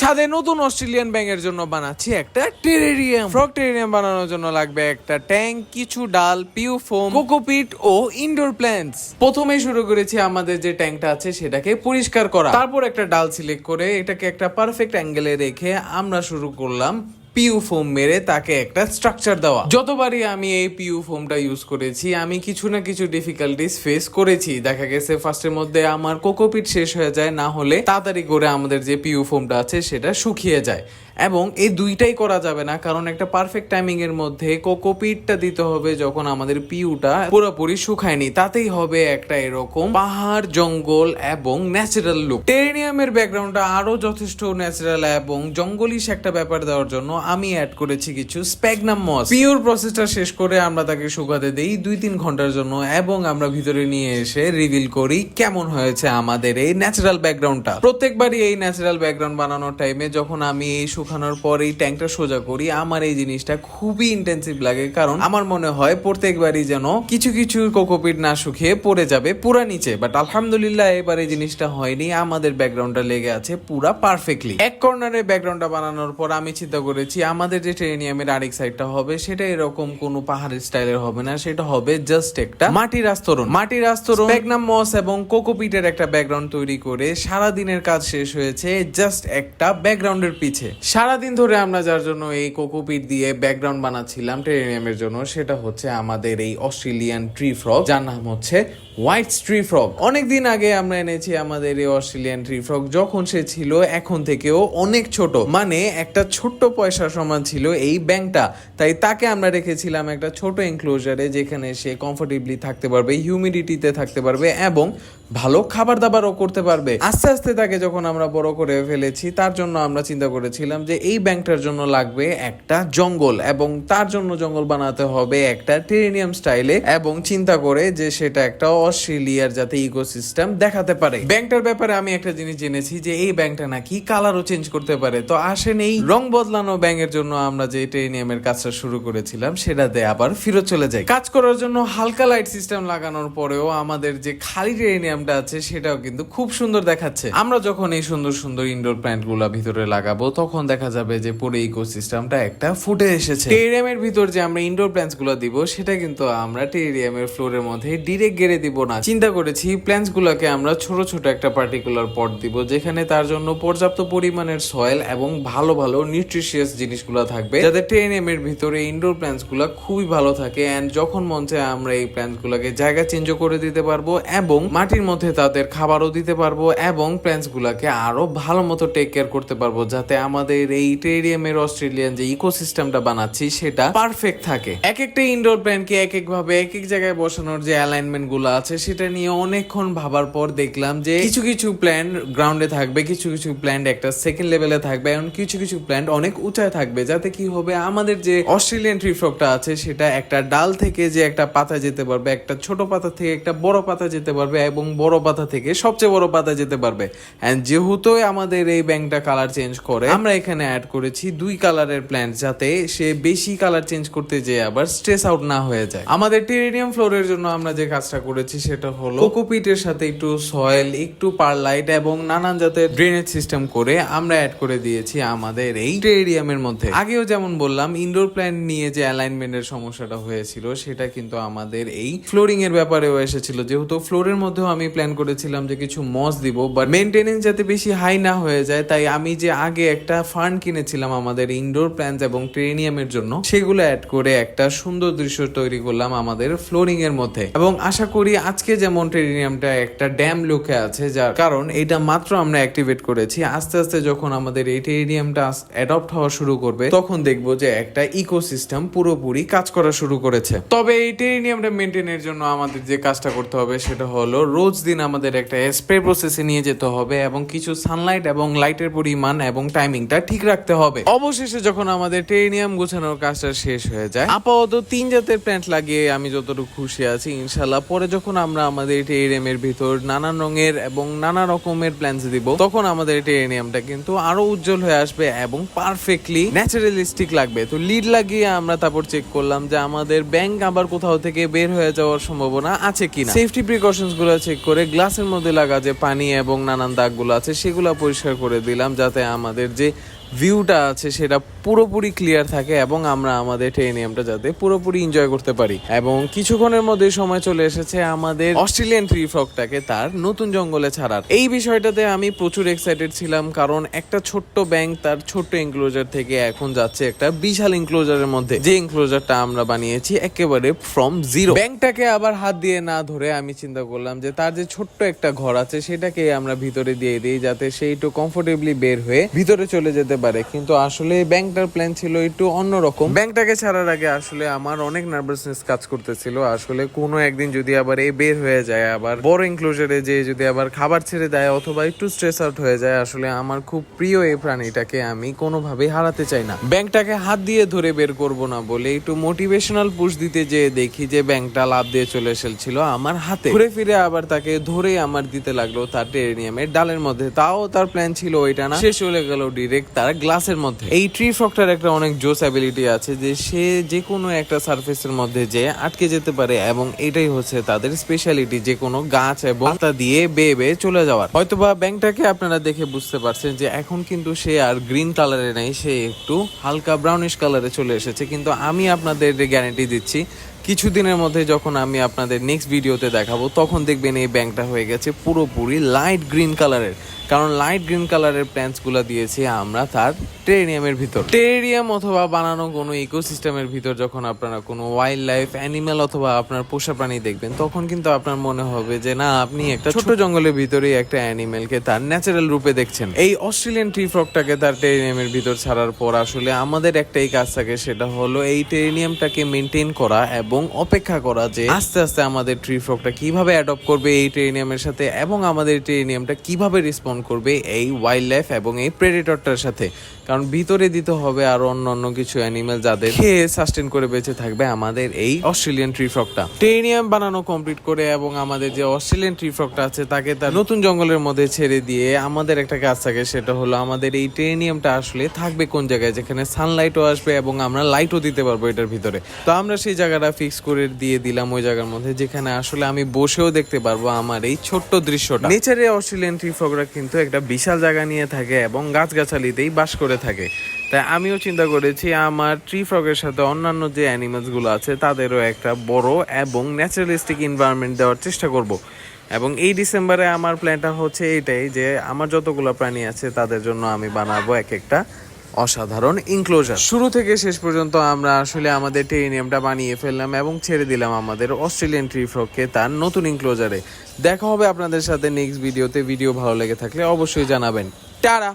ছাদে নতুন অস্ট্রেলিয়ান ব্যাঙের জন্য বানাচ্ছি একটা টেরেরিয়াম। ফ্রক টেরেরিয়াম বানানোর জন্য লাগবে একটা ট্যাঙ্ক কিছু ডাল পিউ ফোম কোকোপিট ও ইনডোর প্ল্যান্টস। প্রথমে শুরু করেছি আমাদের যে ট্যাঙ্কটা আছে সেটাকে পরিষ্কার করা। তারপর একটা ডাল সিলেক্ট করে এটাকে একটা পারফেক্ট অ্যাঙ্গেলে রেখে আমরা শুরু করলাম পিউ ফোম মেরে তাকে একটা স্ট্রাকচার দেওয়া। যতবারই আমি এই পিউ ফোমটা ইউজ করেছি, আমি কিছু না কিছু ডিফিকাল্টিস ফেস করেছি। দেখা গেছে ফার্স্টের মধ্যে আমার কোকোপিট শেষ হয়ে যায়, না হলে তাড়াতাড়ি করে আমাদের যে পিউ ফোমটা আছে, সেটা শুকিয়ে যায়। এবং এই দুইটাই করা যাবে না, কারণ একটা পারফেক্ট টাইমিং এর মধ্যে কোকোপিটটা দিতে হবে যখন আমাদের পিউটা পুরোপুরি শুকায়নি। তাতেই হবে একটা এরকম পাহাড়, জঙ্গল এবং ন্যাচারাল লুক টেরেনিয়ামের ব্যাকগ্রাউন্ডটা আরও যথেষ্ট ন্যাচারাল এবং জঙ্গলিশ একটা ব্যাপার দেওয়ার জন্য আমি অ্যাড করেছি কিছু স্প্যাগনাম মস পিওর প্রসেসটা শেষ করে আমরা তাকে শুকাতে দেই দুই তিন ঘণ্টার জন্য এবং আমরা ভিতরে নিয়ে এসে রিভিল করি কেমন হয়েছে আমাদের এই ন্যাচারাল ব্যাকগ্রাউন্ডটা প্রত্যেকবারই এই ন্যাচারাল ব্যাকগ্রাউন্ড বানানোর টাইমে যখন আমি এই শুকানোর পর এই ট্যাঙ্কটা সোজা করি, আমার এই জিনিসটা খুবই ইন্টেন্সিভ লাগে কারণ আমার মনে হয় প্রত্যেকবারই যেন কিছু কিছু কোকোপিট না শুকিয়ে পড়ে যাবে পুরা নিচে। বাট আলহামদুলিল্লাহ এবার এই জিনিসটা হয়নি, আমাদের ব্যাকগ্রাউন্ডটা লেগে আছে পুরা পারফেক্টলি এক কর্নারে ব্যাকগ্রাউন্ডটা বানানোর পর আমি চিন্তা করেছি আমাদের যে ট্রেনিয়ামের আরেক সাইডটা হবে, সেটা এরকম কোনো পাহাড়ের স্টাইলের হবে না, সেটা হবে জাস্ট একটা মাটির আস্তরণ। মাটির আস্তরণ ম্যাগনাম মস এবং কোকোপিটের একটা ব্যাকগ্রাউন্ড তৈরি করে সারা দিনের কাজ শেষ হয়েছে জাস্ট একটা ব্যাকগ্রাউন্ডের পিছে। সারা দিন ধরে আমরা যার জন্য এই কোকোপিট দিয়ে ব্যাকগ্রাউন্ড বানাচ্ছিলাম টেরেনিয়ামের জন্য, সেটা হচ্ছে আমাদের এই অস্ট্রেলিয়ান ট্রি ফ্রগ যার নাম হচ্ছে হোয়াইট ট্রি ফ্রগ অনেকদিন আগে আমরা এনেছি আমাদের এই অস্ট্রেলিয়ান ট্রি ফ্রগ যখন সে ছিল এখন থেকেও অনেক ছোট। মানে একটা ছোট্ট পয়সা সমান ছিল এই ব্যাংকটা। তাই তাকে আমরা রেখেছিলাম একটা ছোট এনক্লোজারে যেখানে সে কমফোর্টেবলি থাকতে পারবে হিউমিডিটিতে থাকতে পারবে এবং ভালো খাবার দাবারও করতে পারবে। আস্তে আস্তে তাকে যখন আমরা বড় করে ফেলেছি, তার জন্য আমরা চিন্তা করেছিলাম যে এই ব্যাংকটার জন্য লাগবে একটা জঙ্গল এবং তার জন্য জঙ্গল বানাতে হবে একটা টেরেনিয়াম স্টাইলে এবং চিন্তা করে যে সেটা একটা অস্ট্রেলিয়ার যাতে ইকোসিস্টেম দেখাতে পারে। ব্যাংকটার ব্যাপারে আমি একটা জিনিস জেনেছি যে এই ব্যাংকটা নাকি কালারও চেঞ্জ করতে পারে। তো আসেন এই রং বদলানো ব্যাংকের জন্য আমরা যে টেরেনিয়ামের কাজটা শুরু করেছিলাম সেটাতে আবার ফিরত চলে যাই। কাজ করার জন্য হালকা লাইট সিস্টেম লাগানোর পরেও আমাদের যে খালি টেরেনিয়ামটা আছে, সেটাও কিন্তু খুব সুন্দর দেখাচ্ছে। আমরা যখন এই সুন্দর সুন্দর ইনডোর প্ল্যান্টগুলা ভিতরে লাগাবো, তখন দেখা যাবে যে পুরো ইকোসিস্টেমটা একটা ফুটে এসেছে। টেরিয়ামের ভিতর যে আমরা ইনডোর প্ল্যান্টসগুলো দিব, সেটা কিন্তু আমরা টেরিয়ামের ফ্লোরের মধ্যে ডিরেক্ট গেড়ে দিব না। চিন্তা করেছি প্ল্যান্টস গুলোকে আমরা ছোট ছোট একটা পার্টিকুলার পট দিব, যেখানে তার জন্য পর্যাপ্ত পরিমাণের সয়েল এবং ভালো ভালো নিউট্রিশিয়াস জিনিসগুলো থাকবে, যাতে টেরিয়ামের ভিতরে ইনডোর প্ল্যান্টসগুলো খুবই ভালো থাকে। এন্ড যখন মন চায় আমরা এই প্ল্যান্টস গুলোকে জায়গা চেঞ্জও করে দিতে পারব এবং মাটির মধ্যে তাদের খাবারও দিতে পারব এবং প্ল্যান্টস গুলাকে আরও ভালো মতো টেক কেয়ার করতে পারব যাতে আমাদের এই টেরিয়ামের অস্ট্রেলিয়ান যে ইকোসিস্টেমটা বানাচ্ছি, সেটা পারফেক্ট থাকে। এক একটা ইনডোর প্ল্যান্টকে এক এক ভাবে এক এক জায়গায় বসানোর যে অ্যালাইনমেন্টগুলো আছে, সেটা নিয়ে অনেকক্ষণ ভাবার পর দেখলাম যে কিছু কিছু প্ল্যান্ট গ্রাউন্ডে থাকবে, কিছু কিছু প্ল্যান্ট একটা সেকেন্ড লেভেলে থাকবে, এবং কিছু কিছু প্ল্যান্ট অনেক উঁচায় থাকবে, যাতে কি হবে আমাদের যে অস্ট্রেলিয়ান ট্রি ফ্রকটা আছে, সেটা একটা ডাল থেকে যে একটা পাতা যেতে পারবে, একটা ছোট পাতা থেকে একটা বড় পাতা যেতে পারবে, এবং বড় পাতা থেকে সবচেয়ে বড় পাতা যেতে পারবে। অ্যান্ড যেহেতু আমাদের এই ব্যাংকটা কালার চেঞ্জ করে আমরা এখানে অ্যাড করেছি দুই কালারের প্ল্যান্ট যাতে সে বেশি কালার চেঞ্জ করতে যেয়ে আবার স্ট্রেস আউট না হয়ে যায়। আমাদের টেরেনিয়াম ফ্লোরের জন্য আমরা যে কাজটা করেছি সেটা হলো কোকোপিটের সাথে একটু সয়েল একটু পারলাইট এবং নানান জাতের ড্রেনেজ সিস্টেম করে আমরা অ্যাড করে দিয়েছি আমাদের এই টেরিয়ামের মধ্যে। আগেও যেমন বললাম ইনডোর প্ল্যান্ট নিয়ে যে অ্যালাইনমেন্টের সমস্যাটা হয়েছিল সেটা কিন্তু আমাদের এই ফ্লোরিং এর ব্যাপারেও এসেছিল। যেহেতু ফ্লোরের মধ্যেও আমি প্ল্যান করেছিলাম যে কিছু মস দিব বাট মেনটেনেন্স যাতে বেশি হাই না হয়ে যায়, তাই আমি যে আগে একটা ফান্ড কিনেছিলাম আমাদের ইনডোর প্ল্যান্টস এবং ট্রেনিয়ামের জন্য, সেগুলো অ্যাড করে একটা সুন্দর দৃশ্য তৈরি করলাম আমাদের ফ্লোরিং এর মধ্যে। এবং আশা করি আজকে যেমন ট্রেনিয়ামটা একটা ড্যাম লুকে আছে, যার কারণ এটা মাত্র আমরা অ্যাক্টিভেট করেছি, আস্তে আস্তে যখন আমাদের এই টেরিয়ামটা অ্যাডপ্ট হওয়া শুরু করবে, তখন দেখব যে একটা ইকোসিস্টেম পুরোপুরি কাজ করা শুরু করেছে। তবে এই টেরিনিয়ামটা মেনটেনের জন্য আমাদের যে কাজটা করতে হবে, সেটা হলো রোজ দিন আমাদের একটা স্প্রে প্রসেসে নিয়ে যেতে হবে এবং কিছু সানলাইট এবং লাইটের পরিমাণ এবং টাইমিংটা ঠিক রাখতে হবে। অবশেষে যখন আমাদের টেরিনিয়াম গোছানোর কাজটা শেষ হয়ে যায়, আপাতত তিন জাতের প্ল্যান্ট লাগিয়ে আমি যতটুকু খুশি আছি ইনশাল্লাহ পরে যখন আমরা আমাদের টেরিনিয়ামের ভিতর নানান রঙের এবং নানা রকমের প্ল্যান্টস দিব, তখন আমাদের টেরিনিয়ামটা কিন্তু আরও উজ্জ্বল হয়ে আসবে এবং পারফেক্টলি ন্যাচারালিস্টিক লাগবে। তো লিড লাগিয়ে আমরা তারপর চেক করলাম যে আমাদের ব্যাংক আবার কোথাও থেকে বের হয়ে যাওয়ার সম্ভাবনা আছে কিনা। সেফটি প্রিকশনসগুলো চেক করে গ্লাসের মধ্যে লাগা যে পানি এবং নানান দাগগুলো আছে, সেগুলো পরিষ্কার করে দিলাম যাতে আমাদের যে ভিউটা আছে সেটা পুরোপুরি ক্লিয়ার থাকে এবং আমরা আমাদের টেরিনিয়ামটা যাতে পুরোপুরি এনজয় করতে পারি। এবং কিছুক্ষণের মধ্যে সময় চলে এসেছে আমাদের অস্ট্রেলিয়ান ট্রি ফ্রকটাকে তার নতুন জঙ্গলে ছাড়ার। এই বিষয়টাতে আমি প্রচুর এক্সাইটেড ছিলাম কারণ একটা ছোট্ট ব্যাংক তার ছোট্ট এনক্লোজার থেকে এখন যাচ্ছে একটা বিশাল এনক্লোজারের মধ্যে। যে এনক্লোজারটা আমরা বানিয়েছি একেবারে ফ্রম জিরো ব্যাংকটাকে আবার হাত দিয়ে না ধরে আমি চিন্তা করলাম যে তার যে ছোট্ট একটা ঘর আছে সেটাকে আমরা ভিতরে দিয়ে দিই যাতে সে একটু কমফোর্টেবলি বের হয়ে ভিতরে চলে যেতে পারে, কিন্তু আসলে ব্যাংকটার প্ল্যান ছিল একটু অন্যরকম। ব্যাংকটাকে ছাড়ার আগে আসলে আমার অনেক নার্ভাসনেস কাজ করতেছিল। আসলে কোনো একদিন যদি আবার এ বের হয়ে যায়, আবার বড় ইনক্লোজারে যে যদি আবার খাবার ছেড়ে দেয় অথবা একটু স্ট্রেস আউট হয়ে যায়, আসলে আমার খুব প্রিয় এই প্রাণীটাকে আমি কোনোভাবেই হারাতে চাই না। ব্যাংকটাকে হাত দিয়ে ধরে বের করব না বলে একটু মোটিভেশনাল পুশ দিতে যেয়ে দেখি যে ব্যাংকটা লাভ দিয়ে চলে এসেছিল আমার হাতে। ঘুরে ফিরে আবার তাকে ধরে আমার দিতে লাগল তার টেরেনিয়ামের ডালের মধ্যে। তাও তার প্ল্যান ছিল ওইটা না। সে চলে গেল ডিরেক্ট তার গ্লাসের মধ্যে। এই ট্রি ফ্রকটার একটা অনেক জোস অ্যাবিলিটি আছে যে সে যে কোনো একটা সারফেসের মধ্যে যে আটকে যেতে পারে এবং এটাই হচ্ছে তাদের স্পেশালিটি যে কোনো গাছ এবং পাতা দিয়ে বেয়ে বেয়ে চলে যাওয়ার। হয়তোবা ব্যাংকটাকে আপনারা দেখে বুঝতে পারছেন যে এখন কিন্তু সে আর গ্রিন কালারে নেই, সে একটু হালকা ব্রাউনিশ কালারে চলে এসেছে। কিন্তু আমি আপনাদের গ্যারান্টি দিচ্ছি কিছুদিনের মধ্যে যখন আমি আপনাদের নেক্সট ভিডিওতে দেখাবো তখন দেখবেন এই ব্যাংকটা হয়ে গেছে পুরোপুরি লাইট গ্রিন কালারের কারণ লাইট গ্রিন কালারের প্ল্যান্টসগুলো দিয়েছি আমরা তার টেরিয়ামের ভিতর। টেরিয়াম অথবা বানানো কোনো ইকোসিস্টেমের ভিতর যখন আপনারা কোনো ওয়াইল্ড লাইফ অ্যানিমেল অথবা আপনার পোষা প্রাণী দেখবেন তখন কিন্তু আপনার মনে হবে যে না আপনি একটা ছোট জঙ্গলের ভিতরে একটা অ্যানিমেলকে তার ন্যাচারাল রূপে দেখছেন। এই অস্ট্রেলিয়ান ট্রি ফ্রকটাকে তার টেরিনিয়ামের ভিতর ছাড়ার পর আসলে আমাদের একটাই কাজ থাকে সেটা হলো এই টেরিনিয়ামটাকে মেনটেন করা এবং অপেক্ষা করা যে আস্তে আস্তে আমাদের ট্রি ফ্রকটা কীভাবে অ্যাডপ্ট করবে এই টেরিনিয়ামের সাথে এবং আমাদের টেরিনিয়ামটা কীভাবে রেসপন্ড করবে এই ওয়াইল্ড লাইফ এবং এই প্রেডেটরটার সাথে। কারণ ভিতরে দিতে হবে আর অন্য অন্য কিছু অ্যানিমেল যাদের খেয়ে সাস্টেন করে বেঁচে থাকবে আমাদের এই অস্ট্রেলিয়ান ট্রি ফ্রকটা টেরিনিয়াম বানানো কমপ্লিট করে এবং আমাদের যে অস্ট্রেলিয়ান ট্রি ফ্রকটা আছে, তাকে তার নতুন জঙ্গলের মধ্যে ছেড়ে দিয়ে আমাদের একটা কাজ থাকে, সেটা হলো আমাদের এই টেরিনিয়ামটা আসলে থাকবে কোন জায়গায়? যেখানে সানলাইটও আসবে এবং আমরা লাইটও দিতে পারব এটার ভিতরে। তো আমরা সেই জায়গাটা ফিক্স করে দিয়ে দিলাম ওই জায়গার মধ্যে, যেখানে আসলে আমি বসেও দেখতে পারব আমার এই ছোট্ট দৃশ্যটা। নেচারে অস্ট্রেলিয়ান ট্রি ফ্রকরা কিন্তু একটা বিশাল জায়গা নিয়ে থাকে এবং গাছগাছালিতেই বাস করে থাকে। তাই আমিও চিন্তা করেছি আমার ট্রি ফ্রকের সাথে অন্যান্য যে অ্যানিমালসগুলো আছে, তাদেরও একটা বড় এবং ন্যাচারালিস্টিক এনভায়রনমেন্ট দেওয়ার চেষ্টা করব। এবং এই ডিসেম্বরে আমার প্ল্যানটা হচ্ছে এটাই যে, আমার যতগুলো প্রাণী আছে, তাদের জন্য আমি বানাবো এক একটা অসাধারণ ইনক্লোজার শুরু থেকে শেষ পর্যন্ত আমরা আসলে আমাদের টেরিনিয়ামটা বানিয়ে ফেললাম এবং ছেড়ে দিলাম আমাদের অস্ট্রেলিয়ান ট্রিফ্রককে তার নতুন ইনক্লোজারে দেখা হবে আপনাদের সাথে নেক্সট ভিডিওতে ভিডিও ভালো লেগে থাকলে অবশ্যই জানাবেন। টারা